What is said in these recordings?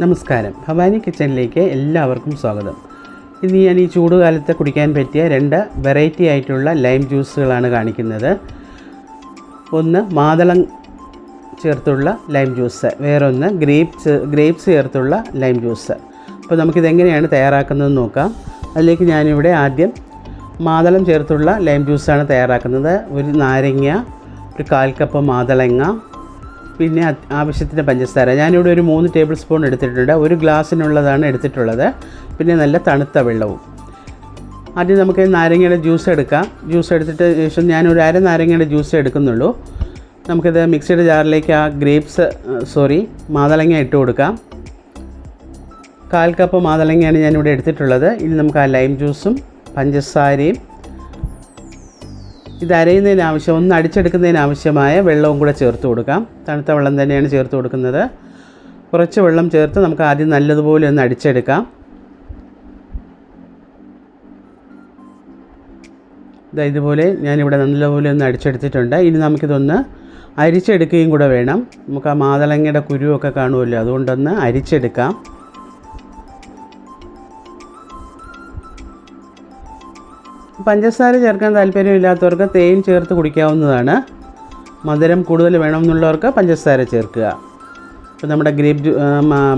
നമസ്കാരം. ഭവാനി കിച്ചണിലേക്ക് എല്ലാവർക്കും സ്വാഗതം. ഇന്ന് ഞാൻ ഈ ചൂടുകാലത്ത് കുടിക്കാൻ പറ്റിയ രണ്ട് വെറൈറ്റി ആയിട്ടുള്ള ലൈം ജ്യൂസുകളാണ് കാണിക്കുന്നത്. ഒന്ന് മാതളം ചേർത്തുള്ള ലൈം ജ്യൂസ് വേറൊന്ന് ഗ്രേപ്സ് ഗ്രേപ്സ് ചേർത്തുള്ള ലൈം ജ്യൂസ്. അപ്പോൾ നമുക്കിതെങ്ങനെയാണ് തയ്യാറാക്കുന്നതെന്ന് നോക്കാം. അതിലേക്ക് ഞാനിവിടെ ആദ്യം മാതളം ചേർത്തുള്ള ലൈം ജ്യൂസാണ് തയ്യാറാക്കുന്നത്. ഒരു നാരങ്ങ ഒരു കാൽ കപ്പ് മാതളങ്ങ പിന്നെ ആവശ്യത്തിന് പഞ്ചസാര. ഞാനിവിടെ ഒരു മൂന്ന് ടേബിൾ സ്പൂൺ എടുത്തിട്ടുണ്ട്. ഒരു ഗ്ലാസ്സിനുള്ളതാണ് എടുത്തിട്ടുള്ളത്. പിന്നെ നല്ല തണുത്ത വെള്ളവും. ആദ്യം നമുക്ക് നാരങ്ങയുടെ ജ്യൂസ് എടുക്കാം. ജ്യൂസ് എടുത്തിട്ട് ശേഷം ഞാൻ ഞാനൊരു അര നാരങ്ങയുടെ ജ്യൂസ് എടുക്കുന്നുള്ളൂ. നമുക്കിത് മിക്സിയുടെ ജാറിലേക്ക് ആ ഗ്രേപ്സ് സോറി മാതളങ്ങ ഇട്ട് കൊടുക്കാം. കാൽ കപ്പ് മാതളങ്ങയാണ് ഞാനിവിടെ എടുത്തിട്ടുള്ളത്. ഇനി നമുക്ക് ആ ലൈം ജ്യൂസും പഞ്ചസാരയും ഇത് അരയുന്നതിന് ആവശ്യം ഒന്ന് അടിച്ചെടുക്കുന്നതിന് ആവശ്യമായ വെള്ളവും കൂടെ ചേർത്ത് കൊടുക്കാം. തണുത്ത വെള്ളം തന്നെയാണ് ചേർത്ത് കൊടുക്കുന്നത്. കുറച്ച് വെള്ളം ചേർത്ത് നമുക്ക് ആദ്യം നല്ലതുപോലെ ഒന്ന് അടിച്ചെടുക്കാം. ഇതാ ഇതുപോലെ ഞാനിവിടെ നല്ലതുപോലെ ഒന്ന് അടിച്ചെടുത്തിട്ടുണ്ട്. ഇനി നമുക്കിതൊന്ന് അരിച്ചെടുക്കുകയും കൂടെ വേണം. നമുക്ക് ആ മാതളങ്ങയുടെ കുരുവൊക്കെ കാണുമല്ലോ അതുകൊണ്ടൊന്ന് അരിച്ചെടുക്കാം. പഞ്ചസാര ചേർക്കാൻ താല്പര്യമില്ലാത്തവർക്ക് തേൻ ചേർത്ത് കുടിക്കാവുന്നതാണ്. മധുരം കൂടുതൽ വേണമെന്നുള്ളവർക്ക് പഞ്ചസാര ചേർക്കുക. ഇപ്പോൾ നമ്മുടെ ഗ്രേപ്പ് ജ്യൂ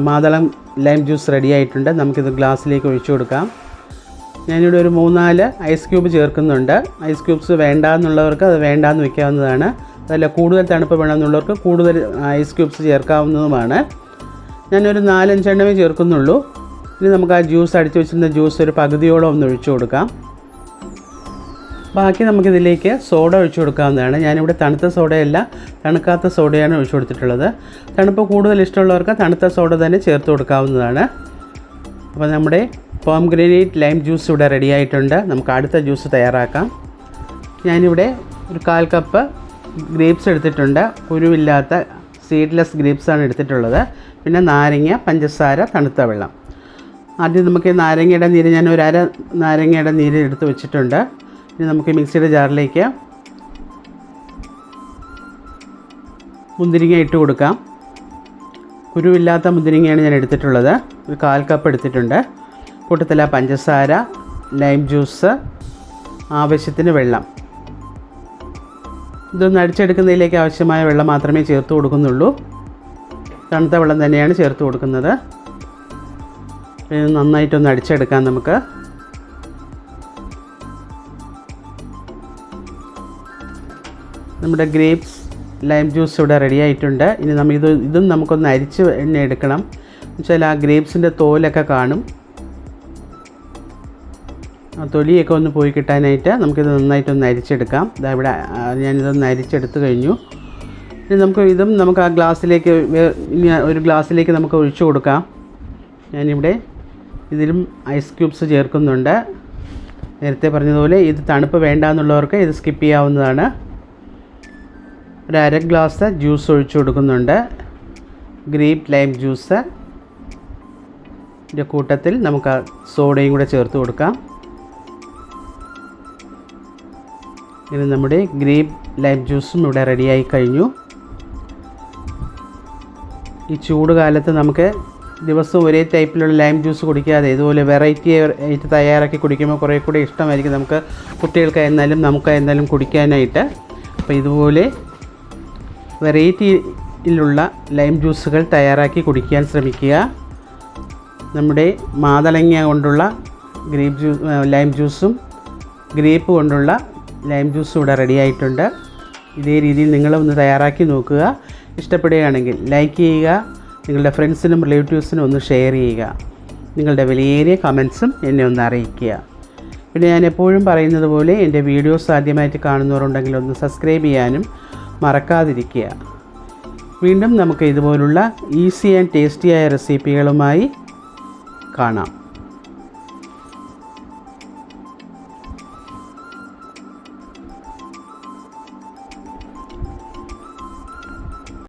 മാതളം ലൈം ജ്യൂസ് റെഡി ആയിട്ടുണ്ട്. നമുക്കിത് ഗ്ലാസ്സിലേക്ക് ഒഴിച്ചു കൊടുക്കാം. ഞാനിവിടെ ഒരു മൂന്നാൽ ഐസ് ക്യൂബ് ചേർക്കുന്നുണ്ട്. ഐസ് ക്യൂബ്സ് വേണ്ട എന്നുള്ളവർക്ക് അത് വേണ്ടാന്ന് വയ്ക്കാവുന്നതാണ് അതല്ല കൂടുതൽ തണുപ്പ് വേണമെന്നുള്ളവർക്ക് കൂടുതൽ ഐസ് ക്യൂബ്സ് ചേർക്കാവുന്നതുമാണ്. ഞാനൊരു നാലഞ്ചെണ്ണമേ ചേർക്കുന്നുള്ളൂ. ഇനി നമുക്ക് ആ ജ്യൂസ് അടിച്ചു വെച്ചിരുന്ന ജ്യൂസ് ഒരു പകുതിയോളം ഒന്ന് ഒഴിച്ചു കൊടുക്കാം. ബാക്കി നമുക്കിതിലേക്ക് സോഡ ഒഴിച്ചു കൊടുക്കാവുന്നതാണ്. ഞാനിവിടെ തണുത്ത സോഡയല്ല തണുക്കാത്ത സോഡയാണ് ഒഴിച്ചു കൊടുത്തിട്ടുള്ളത്. തണുപ്പ് കൂടുതൽ ഇഷ്ടമുള്ളവർക്ക് തണുത്ത സോഡ തന്നെ ചേർത്ത് കൊടുക്കാവുന്നതാണ്. അപ്പോൾ നമ്മുടെ പോം ഗ്രനേറ്റ് ലൈം ജ്യൂസ് ഇവിടെ റെഡി ആയിട്ടുണ്ട്. നമുക്ക് അടുത്ത ജ്യൂസ് തയ്യാറാക്കാം. ഞാനിവിടെ ഒരു കാൽ കപ്പ് ഗ്രേപ്സ് എടുത്തിട്ടുണ്ട്. കുരുവില്ലാത്ത സീഡ്ലെസ് ഗ്രേപ്സാണ് എടുത്തിട്ടുള്ളത്. പിന്നെ നാരങ്ങ പഞ്ചസാര തണുത്ത വെള്ളം. ആദ്യം നമുക്ക് നാരങ്ങയുടെ നീര് ഞാൻ ഒരു അര നാരങ്ങയുടെ നീര് എടുത്ത് വെച്ചിട്ടുണ്ട്. ഇനി നമുക്ക് മിക്സിയുടെ ജാറിലേക്ക് മുന്തിരിങ്ങ ഇട്ട് കൊടുക്കാം. കുരുവില്ലാത്ത മുന്തിരിങ്ങയാണ് ഞാൻ എടുത്തിട്ടുള്ളത്. ഒരു കാൽ കപ്പ് എടുത്തിട്ടുണ്ട്. കൂട്ടത്തില പഞ്ചസാര ലൈം ജ്യൂസ് ആവശ്യത്തിന് വെള്ളം. ഇതൊന്ന് അടിച്ചെടുക്കുന്നതിലേക്ക് ആവശ്യമായ വെള്ളം മാത്രമേ ചേർത്ത് കൊടുക്കുന്നുള്ളൂ. തണുത്ത വെള്ളം തന്നെയാണ് ചേർത്ത് കൊടുക്കുന്നത്. നന്നായിട്ടൊന്ന് അടിച്ചെടുക്കാം നമുക്ക്. നമ്മുടെ ഗ്രേപ്സ് ലൈം ജ്യൂസ് ഇവിടെ റെഡി ആയിട്ടുണ്ട്. ഇനി നമ്മൾ ഇത് ഇതും നമുക്കൊന്ന് അരിച്ച് എണ്ണ എടുക്കണം. എന്നുവെച്ചാൽ ആ ഗ്രേപ്സിന്റെ തോലൊക്കെ കാണും. ആ തൊലിയൊക്കെ ഒന്ന് പോയി കിട്ടാനായിട്ട് നമുക്കിത് നന്നായിട്ടൊന്ന് അരിച്ചെടുക്കാം. ഇതാ ഇവിടെ ഞാനിതൊന്ന് അരിച്ചെടുത്ത് കഴിഞ്ഞു. ഇനി നമുക്ക് ഇതും നമുക്ക് ആ ഗ്ലാസ്സിലേക്ക് ഒരു ഗ്ലാസ്സിലേക്ക് നമുക്ക് ഒഴിച്ചു കൊടുക്കാം. ഞാനിവിടെ ഇതിലും ഐസ് ക്യൂബ്സ് ചേർക്കുന്നുണ്ട്. നേരത്തെ പറഞ്ഞതുപോലെ ഇത് തണുപ്പ് വേണ്ട എന്നുള്ളവർക്ക് ഇത് സ്കിപ്പ് ചെയ്യാവുന്നതാണ്. ഒരു അര ഗ്ലാസ് ജ്യൂസ് ഒഴിച്ചു കൊടുക്കുന്നുണ്ട്. Grape lime juice. ഇതിന്റെ കൂട്ടത്തിൽ നമുക്ക് സോഡയും കൂടെ ചേർത്ത് കൊടുക്കാം. ഇനി നമ്മുടെ ഗ്രേപ്പ് ലൈം ജ്യൂസും ഇവിടെ റെഡിയായി കഴിഞ്ഞു. ഈ ചൂട് കാലത്ത് നമുക്ക് ദിവസവും ഒരേ ടൈപ്പിലുള്ള ലൈം ജ്യൂസ് കുടിക്കാതെ ഇതുപോലെ വെറൈറ്റി ആയിട്ട് തയ്യാറാക്കി കുടിക്കുമ്പോൾ കുറേ കൂടി ഇഷ്ടമായിരിക്കും നമുക്ക് കുട്ടികൾക്കായിരുന്നാലും നമുക്കായിരുന്നാലും കുടിക്കാനായിട്ട്. അപ്പോൾ ഇതുപോലെ വെറൈറ്റിയിലുള്ള ലൈം ജ്യൂസുകൾ തയ്യാറാക്കി കുടിക്കാൻ ശ്രമിക്കുക. നമ്മുടെ മാതളങ്ങ കൊണ്ടുള്ള ഗ്രേപ്പ് ജ്യൂ ലൈം ജ്യൂസും ഗ്രേപ്പ് കൊണ്ടുള്ള ലൈം ജ്യൂസും ഇവിടെ റെഡി ആയിട്ടുണ്ട്. ഇതേ രീതിയിൽ നിങ്ങളൊന്ന് തയ്യാറാക്കി നോക്കുക. ഇഷ്ടപ്പെടുകയാണെങ്കിൽ ലൈക്ക് ചെയ്യുക. നിങ്ങളുടെ ഫ്രണ്ട്സിനും റിലേറ്റീവ്സിനും ഒന്ന് ഷെയർ ചെയ്യുക. നിങ്ങളുടെ വിലയേറിയ കമൻസും എന്നെ ഒന്ന് അറിയിക്കുക. പിന്നെ ഞാൻ എപ്പോഴും പറയുന്നത് പോലെ എന്റെ വീഡിയോസ് ആദ്യമായിട്ട് കാണുന്നവരുണ്ടെങ്കിൽ ഒന്ന് സബ്സ്ക്രൈബ് ചെയ്യാനും മറക്കാതിരിക്കുക. വീണ്ടും നമുക്ക് ഇതുപോലുള്ള ഈസി ആൻഡ് ടേസ്റ്റിയായ റെസിപ്പികളുമായി കാണാം.